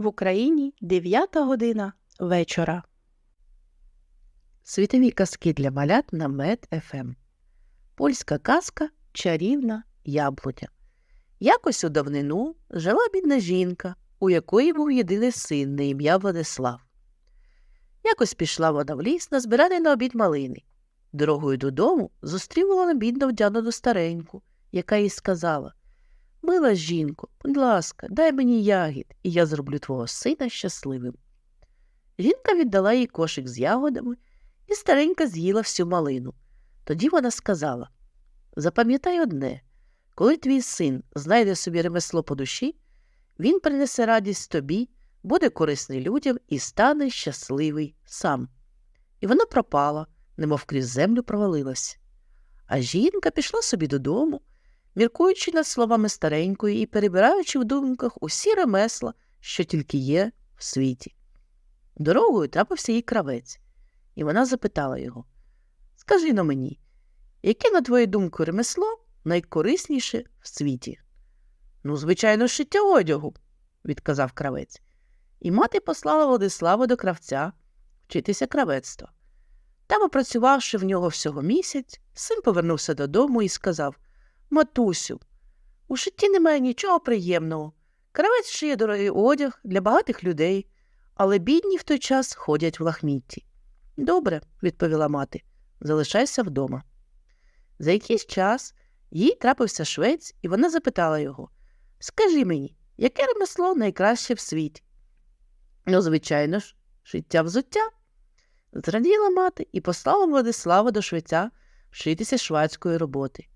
В Україні 9 година вечора. Світові казки для малят на Мед ФМ. Польська казка чарівна яблуня. Якось у давнину жила бідна жінка, у якої був єдиний син на ім'я Владислав. Якось пішла вона в ліс назбирати на обід малини. Дорогою додому зустріла вона бідно вдягнуту стареньку, яка їй сказала Мила жінко, будь ласка, дай мені ягід, і я зроблю твого сина щасливим. Жінка віддала їй кошик з ягодами, і старенька з'їла всю малину. Тоді вона сказала Запам'ятай одне, коли твій син знайде собі ремесло по душі, він принесе радість тобі, буде корисний людям і стане щасливий сам. І вона пропала, немов крізь землю провалилась. А жінка пішла собі додому, міркуючи над словами старенької і перебираючи в думках усі ремесла, що тільки є в світі. Дорогою трапився їй кравець, і вона запитала його Скажи на мені, яке, на твою думку, ремесло найкорисніше в світі? Ну, звичайно, шиття одягу, відказав кравець. І мати послала Владислава до кравця вчитися кравецтва. Там, опрацювавши в нього всього місяць, син повернувся додому і сказав Матусю, у житті немає нічого приємного. Кравець шиє дорогий одяг для багатих людей, але бідні в той час ходять в лахмітті. Добре, відповіла мати, залишайся вдома. За якийсь час їй трапився швець, і вона запитала його Скажи мені, яке ремесло найкраще в світі? Ну, звичайно ж, шиття взуття. Зраділа мати і послала Владислава до швеця вчитися швадської роботи.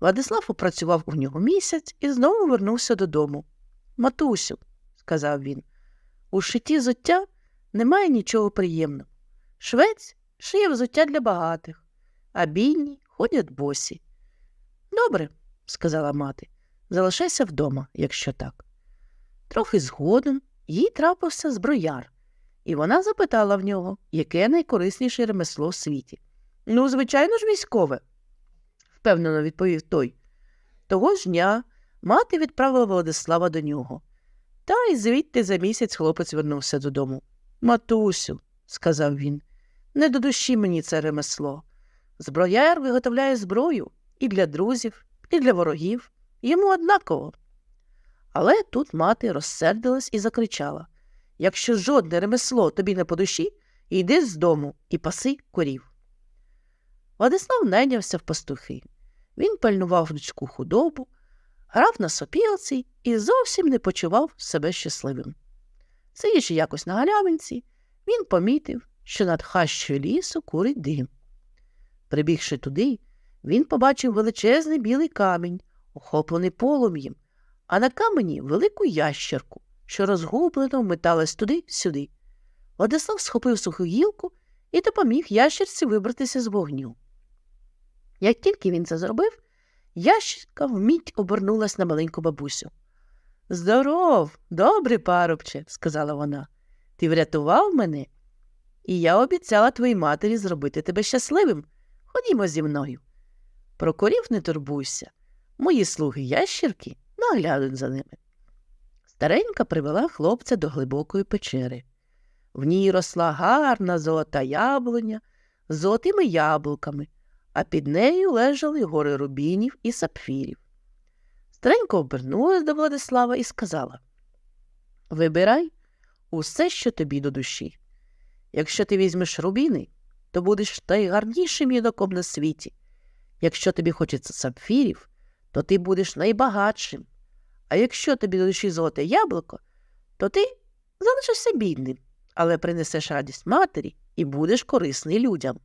Владислав опрацював у нього місяць і знову вернувся додому. Матусю, сказав він, у шитті взуття немає нічого приємного. Швець шиє взуття для багатих, а бідні ходять босі. Добре, сказала мати, залишайся вдома, якщо так. Трохи згодом їй трапився зброяр, і вона запитала в нього, яке найкорисніше ремесло в світі. Ну, звичайно ж, військове, впевнено відповів той. Того ж дня мати відправила Владислава до нього. Та й звідти за місяць хлопець вернувся додому. Матусю, сказав він, не до душі мені це ремесло. Зброяр виготовляє зброю і для друзів, і для ворогів, йому однаково. Але тут мати розсердилась і закричала Якщо жодне ремесло тобі не по душі, йди з дому і паси корів. Владислав найнявся в пастухи. Він пальнував людську худобу, грав на сопілці і зовсім не почував себе щасливим. Сидячи якось на галявинці, він помітив, що над хащою лісу курить дим. Прибігши туди, він побачив величезний білий камінь, охоплений полум'ям, а на камені велику ящерку, що розгублено вметалась туди-сюди. Владислав схопив суху гілку і допоміг ящерці вибратися з вогню. Як тільки він це зробив, ящерка вмить обернулась на маленьку бабусю. Здоров, добрий парубче, сказала вона. Ти врятував мене, і я обіцяла твоїй матері зробити тебе щасливим. Ходімо зі мною. Про корів не турбуйся. Мої слуги ящірки наглядуть за ними. Старенька привела хлопця до глибокої печери. В ній росла гарна золота яблуня з золотими яблуками, а під нею лежали гори рубінів і сапфірів. Старенька обернулась до Владислава і сказала Вибирай усе, що тобі до душі. Якщо ти візьмеш рубіни, то будеш найгарнішим юнаком на світі. Якщо тобі хочеться сапфірів, то ти будеш найбагатшим. А якщо тобі до душі золоте яблуко, то ти залишишся бідним, але принесеш радість матері і будеш корисний людям.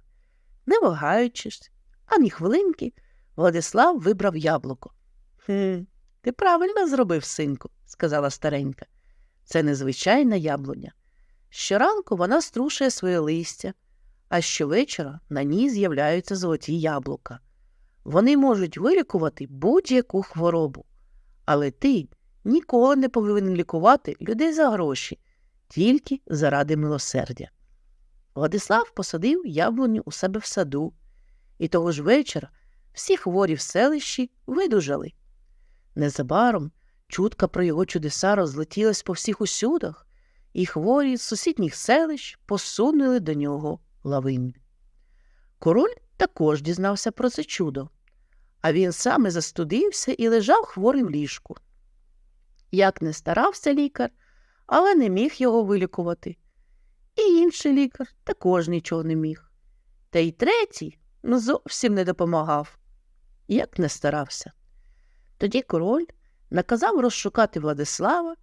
Не вагаючись, ані хвилинки, Владислав вибрав яблуко. «Хм, Ти правильно зробив, синку, сказала старенька. Це незвичайна яблуня. Щоранку вона струшує своє листя, а щовечора на ній з'являються золоті яблука. Вони можуть вилікувати будь-яку хворобу. Але ти ніколи не повинен лікувати людей за гроші, тільки заради милосердя. Владислав посадив яблуню у себе в саду, і того ж вечора всі хворі в селищі видужали. Незабаром чутка про його чудеса розлетілась по всіх усюдах, і хворі з сусідніх селищ посунули до нього лавин. Король також дізнався про це чудо, а він саме застудився і лежав хворий в ліжку. Як не старався лікар, але не міг його вилікувати. І інший лікар також нічого не міг. Та й третій ну, зовсім не допомагав, як не старався. Тоді король наказав розшукати Владислава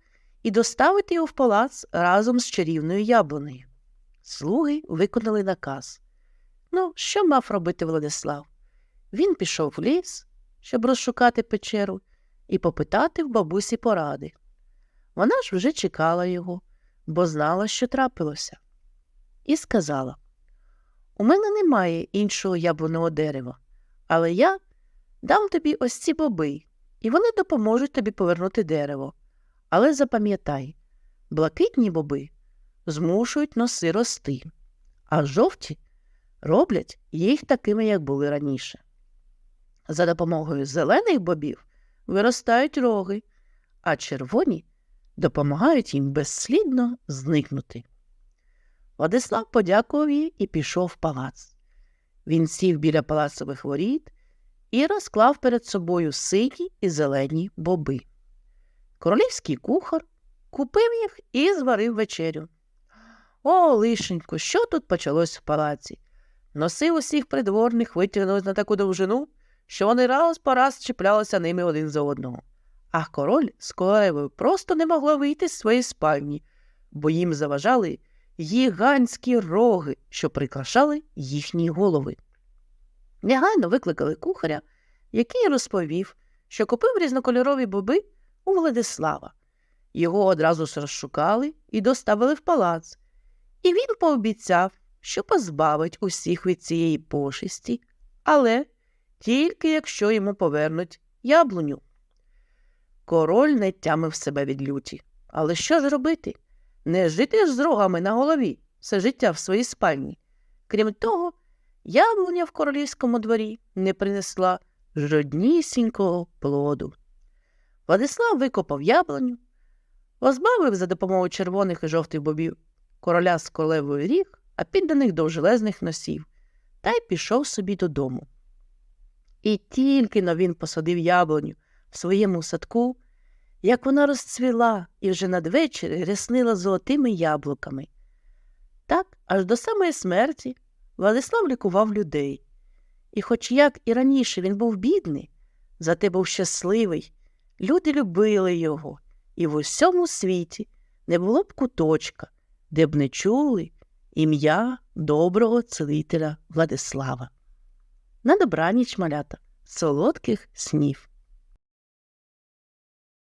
і доставити його в палац разом з чарівною яблунею. Слуги виконали наказ. Ну, що мав робити Владислав? Він пішов в ліс, щоб розшукати печеру, і попитати в бабусі поради. Вона ж вже чекала його, бо знала, що трапилося, і сказала У мене немає іншого яблуного дерева, але я дам тобі ось ці боби, і вони допоможуть тобі повернути дерево. Але запам'ятай, блакитні боби змушують носи рости, а жовті роблять їх такими, як були раніше. За допомогою зелених бобів виростають роги, а червоні допомагають їм безслідно зникнути. Владислав подякував їй і пішов в палац. Він сів біля палацових воріт і розклав перед собою сині і зелені боби. Королівський кухар купив їх і зварив вечерю. О, лишенько, що тут почалось в палаці? Носи усіх придворних витягнули на таку довжину, що вони раз по раз чіплялися ними один за одного. А король з королевою просто не могли вийти з своєї спальні, бо їм заважали гігантські роги, що прикрашали їхні голови. Негайно викликали кухаря, який розповів, що купив різнокольорові боби у Владислава. Його одразу ж розшукали і доставили в палац, і він пообіцяв, що позбавить усіх від цієї пошесті, але тільки якщо йому повернуть яблуню. Король не тямив себе від люті. Але що ж робити? Не жити ж з рогами на голові все життя в своїй спальні. Крім того, яблуня в королівському дворі не принесла жоднісінького плоду. Владислав викопав яблуню, позбавив за допомогою червоних і жовтих бобів короля з королевою ріг, а підданих довжелезних носів, та й пішов собі додому. І тільки но він посадив яблуню в своєму садку, як вона розцвіла і вже надвечір ряснила золотими яблуками. Так, аж до самої смерті Владислав лікував людей. І, хоч як і раніше він був бідний, зате був щасливий, люди любили його, і в усьому світі не було б куточка, де б не чули ім'я доброго целителя Владислава. На добраніч малята, солодких снів.